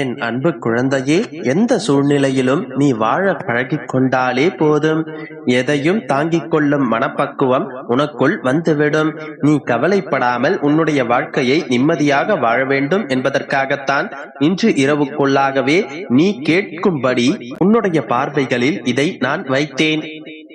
என் அன்பு குழந்தையே எந்த சூழ்நிலையிலும் நீ வாழ பழகிக் கொண்டாலே போதும். எதையும் தாங்கிக் கொள்ளும் மனப்பக்குவம் உனக்குள் வந்துவிடும். நீ கவலைப்படாமல் உன்னுடைய வாழ்க்கையை நிம்மதியாக வாழ வேண்டும் என்பதற்காகத்தான் இன்று இரவுக்குள்ளாகவே நீ கேட்கும்படி உன்னுடைய பார்வைகளில் இதை நான் வைத்தேன்.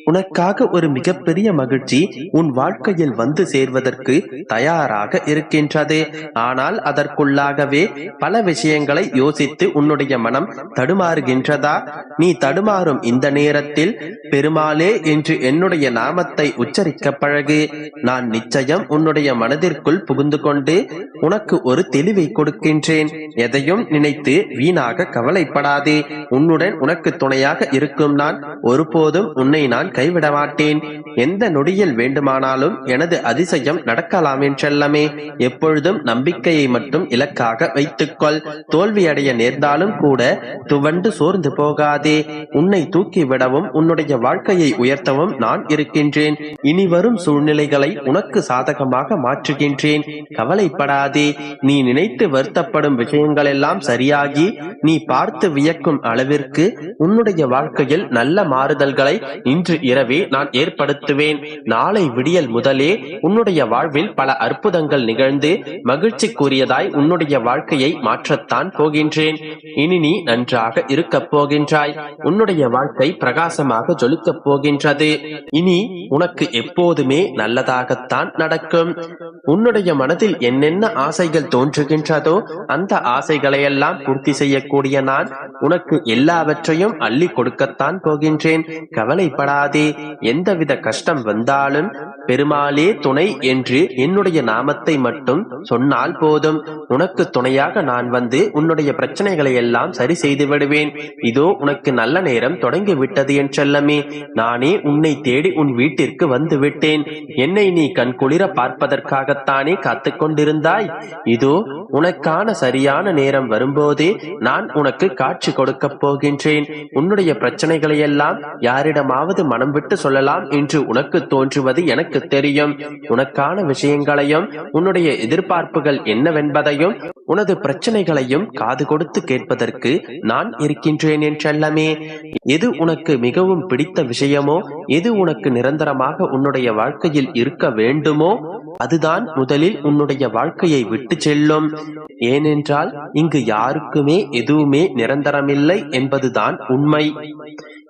உனக்காக ஒரு மிகப்பெரிய மகிழ்ச்சி உன் வாழ்க்கையில் வந்து சேர்வதற்கு தயாராக இருக்கின்றது. ஆனால் அதற்குள்ளாகவே பல விஷயங்களை யோசித்து உன்னுடைய மனம் தடுமாறுகின்றதா? நீ தடுமாறும் இந்த நேரத்தில் பெருமாளே என்று என்னுடைய நாமத்தை உச்சரிக்க பழகு. நான் நிச்சயம் உன்னுடைய மனதிற்குள் புகுந்து கொண்டு உனக்கு ஒரு தெளிவை கொடுக்கின்றேன். எதையும் நினைத்து வீணாக கவலைப்படாதே. உன்னுடன் உனக்கு துணையாக இருக்கும் நான் ஒருபோதும் உன்னை நான் கைவிட மாட்டேன் எந்த நொடியில் வேண்டுமானாலும் எனது அதிசயம் நடக்கலாம் என்றெல்லாமே எப்பொழுதும் நம்பிக்கையை மட்டும் இலக்காக வைத்துக்கொள். தோல்வியடைய நேர்ந்தாலும் கூட துவண்டு சோர்ந்து போகாதே. உன்னை தூக்கி விடவும் உன்னுடைய வாழ்க்கையை உயர்த்தவும் நான் இருக்கின்றேன். இனி வரும் சூழ்நிலைகளை உனக்கு சாதகமாக மாற்றுகின்றேன். கவலைப்படாதே. நீ நினைத்து வருத்தப்படும் விஷயங்கள் எல்லாம் சரியாகி நீ பார்த்து வியக்கும் அளவிற்கு உன்னுடைய வாழ்க்கையில் நல்ல மாறுதல்களை இன்று இரவே நான் ஏற்படுத்துவேன். நாளை விடியல் முதலே உன்னுடைய வாழ்வில் பல அற்புதங்கள் நிகழ்ந்து மகிழ்ச்சிக்குரியதாய் உன்னுடைய வாழ்க்கையை மாற்றத்தான் போகின்றேன். இனி நீ நன்றாக இருக்கப் போகின்றாய். உன்னுடைய வாழ்க்கை பிரகாசமாக ஜொலிக்கப் போகின்றது. இனி உனக்கு எப்போதுமே நல்லதாகத்தான் நடக்கும். உன்னுடைய மனதில் என்னென்ன ஆசைகள் தோன்றுகின்றதோ அந்த ஆசைகளையெல்லாம் பூர்த்தி செய்ய செய்யக்கூடிய நான் உனக்கு எல்லாவற்றையும் அள்ளி கொடுக்கத்தான் போகின்றேன். கவலைப்படாதே. எந்தவித கஷ்டம் வந்தாலும் பெருமாளே துணை என்று என்னுடைய நாமத்தை மட்டும் சொன்னால் போதும். உனக்கு துணையாக நான் வந்து உன்னுடைய பிரச்சனைகளை எல்லாம் சரி செய்து விடுவேன். இதோ உனக்கு நல்ல நேரம் தொடங்கி விட்டது என்றல்லமே நானே உன்னை தேடி உன் வீட்டிற்கு வந்து விட்டேன். என்னை நீ கண் குளிர பார்ப்பதற்காகத்தானே காத்து கொண்டிருந்தாய்? இதோ உனக்கான சரியான நேரம் வரும்போதே நான் உனக்கு காட்சி கொடுக்கப் போகின்றேன். உன்னுடைய பிரச்சனைகளை எல்லாம் யாரிடமாவது மனம் விட்டு சொல்லலாம் என்று உனக்கு தோன்றுவது எனக்கு தெரியும். உனக்கான விஷயங்களையும் உன்னுடைய எதிர்பார்ப்புகள் என்னவென்பதையும் உனது பிரச்சனைகளையும் காது கொடுத்து கேட்பதற்கு நான் இருக்கின்றேன் என்றல்லமே எது உனக்கு மிகவும் பிடித்த விஷயமோ எது உனக்கு நிரந்தரமாக உன்னுடைய வாழ்க்கையில் இருக்க வேண்டுமோ அதுதான் முதலில் உன்னுடைய வாழ்க்கையை விட்டு செல்லும். ஏனென்றால் இங்கு யாருக்குமே எதுவுமே நிரந்தரமில்லை என்பதுதான் உண்மை.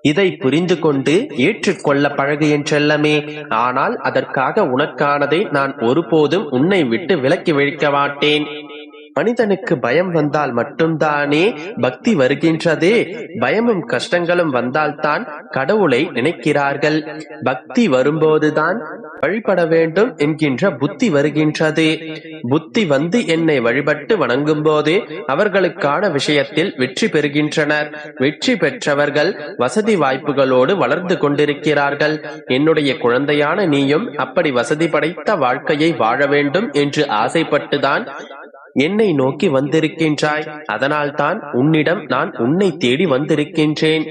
இதை புரிந்து கொண்டு ஏற்றுக்கொள்ள பழகு என்றெல்லமே ஆனால் அதற்காக உனக்கானதை நான் ஒருபோதும் உன்னை விட்டு விலக்கி வைக்க மாட்டேன். மனிதனுக்கு பயம் வந்தால் மட்டும்தானே பக்தி வருகின்றதே? பயமும் கஷ்டங்களும் வந்தால்தான் கடவுளை நினைக்கிறார்கள். பக்தி வரும்போதுதான் வழிபட வேண்டும் என்கின்ற புத்தி வருகின்றது. புத்தி வந்து என்னை வழிபட்டு வணங்கும் போது அவர்களுக்கான விஷயத்தில் வெற்றி பெறுகின்றனர். வெற்றி பெற்றவர்கள் வசதி வாய்ப்புகளோடு வளர்ந்து கொண்டிருக்கிறார்கள். என்னுடைய குழந்தையான நீயும் அப்படி வசதி படைத்த வாழ்க்கையை வாழ வேண்டும் என்று ஆசைப்பட்டுதான் என்னை நோக்கி வந்திருக்கின்றாய். அதனால்தான் உன்னிடம் நான் உன்னை தேடி வந்திருக்கின்றேன்.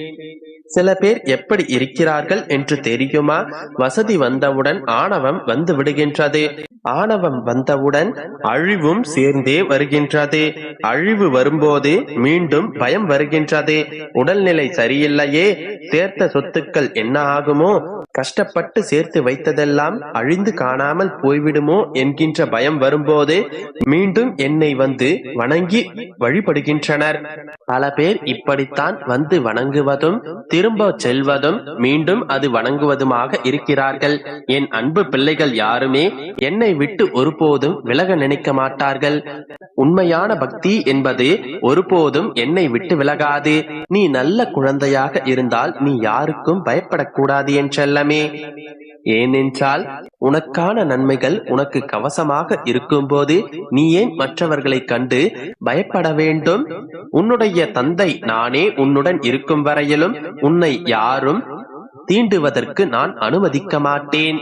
சில பேர் எப்படி இருக்கிறார்கள் என்று தெரியுமா? வசதி வந்தவுடன் ஆணவம் வந்து விடுகின்றது. ஆணவம் வந்தவுடன் அழிவும் சேர்ந்தே வருகின்றது. அழிவு வரும்போது மீண்டும் பயம் வருகின்றது. உடல்நிலை சரியில்லையே சேர்த்த சொத்துக்கள் என்ன ஆகுமோ கஷ்டப்பட்டு சேர்த்து வைத்ததெல்லாம் அழிந்து காணாமல் போய்விடுமோ என்கின்ற பயம் வரும்போது மீண்டும் என்னை வந்து வணங்கி வழிபடுகின்றனர். பல பேர் இப்படித்தான் வந்து வணங்குவதும் திரும்ப செல்வதும் மீண்டும் அது வணங்குவதுமாக இருக்கிறார்கள். என் அன்பு பிள்ளைகள் யாருமே என்னை விட்டு ஒருபோதும் விலக நினைக்க மாட்டார்கள். உண்மையான பக்தி என்பது ஒருபோதும் என்னை விட்டு விலகாது. நீ நல்ல குழந்தையாக இருந்தால் நீ யாருக்கும் பயப்படக்கூடாது என்றெல்லமே ஏனென்றால் உனக்கான நன்மைகள் உனக்கு கவசமாக இருக்கும்போது நீ ஏன் மற்றவர்களை கண்டு பயப்பட வேண்டும்? உன்னுடைய தந்தை நானே உன்னுடன் இருக்கும் வரையிலும் உன்னை யாரும் தீண்டுவதற்கு நான் அனுமதிக்க மாட்டேன்.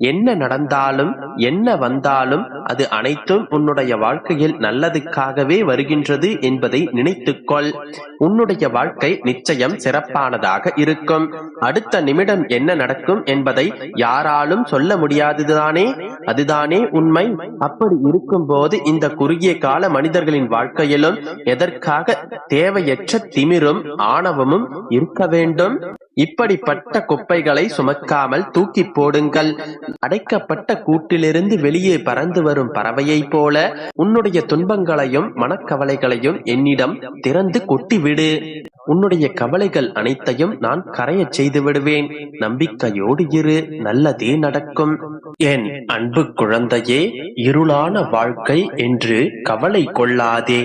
என்ன நடந்தாலும் என்ன வந்தாலும் அது அனைத்தும் உன்னுடைய வாழ்க்கையில் நல்லதுக்காகவே வருகின்றது என்பதை நினைத்துக்கொள். உன்னுடைய வாழ்க்கை நிச்சயம் சிறப்பானதாக இருக்கும். அடுத்த நிமிடம் என்ன நடக்கும் என்பதை யாராலும் சொல்ல முடியாததுதானே? அதுதானே உண்மை. அப்படி இருக்கும்போது இந்த குறுகிய கால மனிதர்களின் வாழ்க்கையிலும் எதற்காக தேவையற்ற திமிரும் ஆணவமும் இருக்க வேண்டும்? இப்படிப்பட்ட குப்பைகளை சுமக்காமல் தூக்கி போடுங்கள். அடைக்கப்பட்ட கூட்டிலிருந்து வெளியே பறந்து வரும் பறவையைப் போல உன்னுடைய துன்பங்களையும் மனக்கவலைகளையும் என்னிடம் திறந்து கொட்டிவிடு. உன்னுடைய கவலைகள் அனைத்தையும் நான் கரையச் செய்து விடுவேன். நம்பிக்கையோடு இரு நல்லதே நடக்கும். என் அன்பு குழந்தையே இருளான வாழ்க்கை என்று கவலை கொள்ளாதே.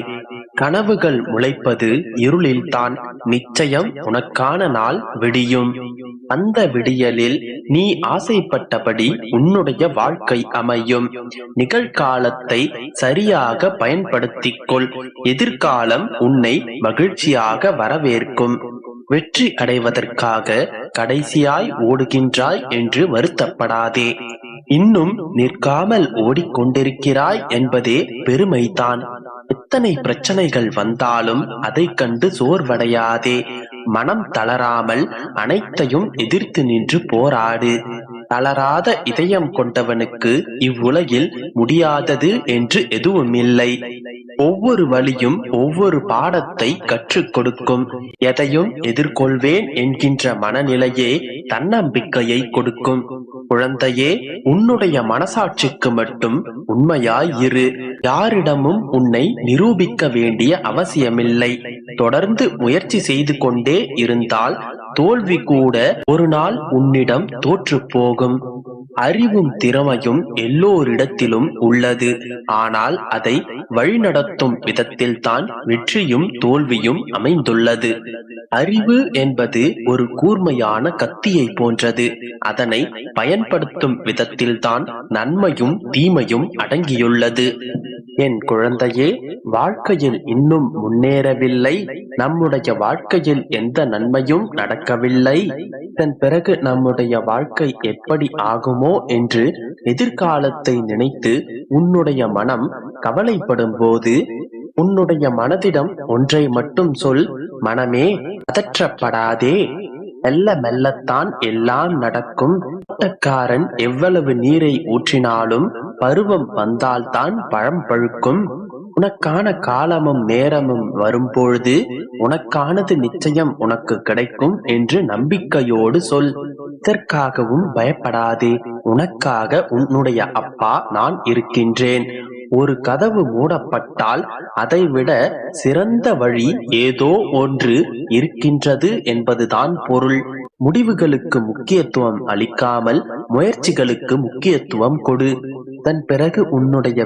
கனவுகள் முளைப்பது இருளில்தான் நிச்சயம் உனக்கான நாள் விடியும். அந்த விடியலில் நீ ஆசைப்பட்டபடி உன்னுடைய வாழ்க்கை அமையும். நிகழ்காலத்தை சரியாக பயன்படுத்திக் கொள் எதிர்காலம் உன்னை மகிழ்ச்சியாக வரவேற்கும். வெற்றி அடைவதற்காக கடைசியாய் ஓடுகின்றாய் என்று வருத்தப்படாதே. இன்னும் நிற்காமல் ஓடிக்கொண்டிருக்கிறாய் என்பதே பெருமைதான். எத்தனை பிரச்சனைகள் வந்தாலும் அதை கண்டு சோர்வடையாதே. மனம் தளராமல் அனைத்தையும் எதிர்த்து நின்று போராடு. தளராத இதயம் கொண்டவனுக்கு இவ்வுலகில் முடியாதது என்று எதுவுமில்லை. ஒவ்வொரு வழியும் ஒவ்வொரு பாடத்தை கற்றுக் கொடுக்கும். எதையும் எதிர்கொள்வேன் என்கின்ற மனநிலையே தன்னம்பிக்கையை கொடுக்கும். குழந்தையே உன்னுடைய மனசாட்சிக்கு மட்டும் உண்மையாய் இரு. யாரிடமும் உன்னை நிரூபிக்க வேண்டிய அவசியமில்லை. தொடர்ந்து முயற்சி செய்து கொண்டே இருந்தால் தோல்வி கூட ஒரு நாள் உன்னிடம் தோற்று போகும் அறிவும் திறமையும் எல்லோரிடத்திலும் உள்ளது. ஆனால் அதை வழிநடத்தும் விதத்தில் தான் வெற்றியும் தோல்வியும் அமைந்துள்ளது. அறிவு என்பது ஒரு கூர்மையான கத்தியை போன்றது. அதனை பயன்படுத்தும் விதத்தில்தான் நன்மையும் தீமையும் அடங்கியுள்ளது. என் குழந்தையே வாழ்க்கையில் இன்னும் முன்னேறவில்லை. நம்முடைய வாழ்க்கையில் எந்த நன்மையும் நடக்கவில்லை. இதன் பிறகு நம்முடைய வாழ்க்கை எப்படி ஆகுமோ என்று எதிர்காலத்தை நினைத்து உன்னுடைய மனம் கவலைப்படும் போது உன்னுடைய மனதிடம் ஒன்றை மட்டும் சொல் மனமே பதற்றப்படாதே. மெல்ல மெல்லத்தான் எல்லாம் நடக்கும். தோட்டக்காரன் எவ்வளவு நீரை ஊற்றினாலும் பருவம் வந்தால்தான் பழம் பழுக்கும். உனக்கான காலமும் நேரமும் வரும்பொழுது உனக்கானது நிச்சயம் உனக்கு கிடைக்கும் என்று நம்பிக்கையோடு சொல். இதற்காகவும் பயப்படாதே. உனக்காக உன்னுடைய அப்பா நான் இருக்கின்றேன். ஒரு கதவு மூடப்பட்டால் அதைவிட சிறந்த வழி ஏதோ ஒன்று இருக்கின்றது என்பதுதான் பொருள். முடிவுகளுக்கு முக்கியத்துவம் அளிக்காமல் முயற்சிகளுக்கு முக்கியத்துவம் கொடு. அதன் பிறகு உன்னுடைய